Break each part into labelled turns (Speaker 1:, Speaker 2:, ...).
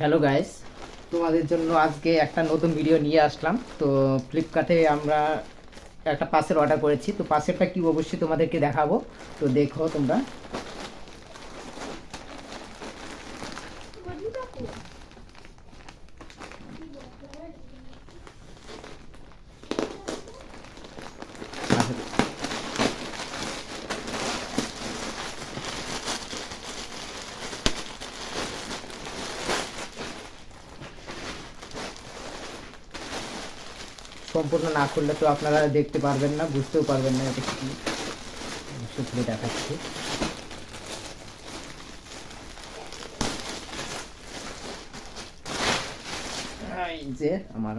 Speaker 1: Hello guys তোমাদের জন্য আজকে একটা নতুন ভিডিও নিয়ে আসলাম। তো ফ্লিপকার্টে আমরা একটা পার্সেল অর্ডার করেছি। তো পার্সেলটা কি অবশ্যই তোমাদেরকে দেখাবো। তো দেখো তোমরা। সম্পূর্ণ না করলে তো আপনারা দেখতে পারবেন না, বুঝতেও পারবেন না এটা কি। অবশ্যই দেখাচ্ছি। যে আমার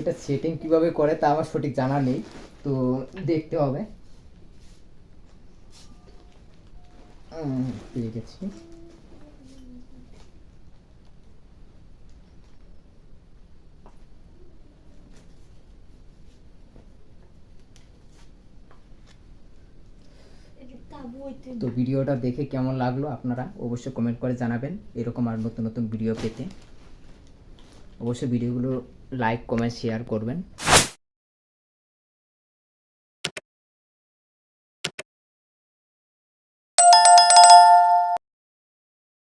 Speaker 1: এটা সেটিং কীভাবে করে তা আমার সঠিক জানা নেই, তো দেখতে হবে। পেয়ে গেছি। তো ভিডিওটা দেখে কেমন লাগল আপনারা অবশ্যই কমেন্ট করে জানাবেন। এরকম আর নতুন নতুন ভিডিও পেতে। অবশ্যই ভিডিওগুলো লাইক কমেন্ট শেয়ার করবেন।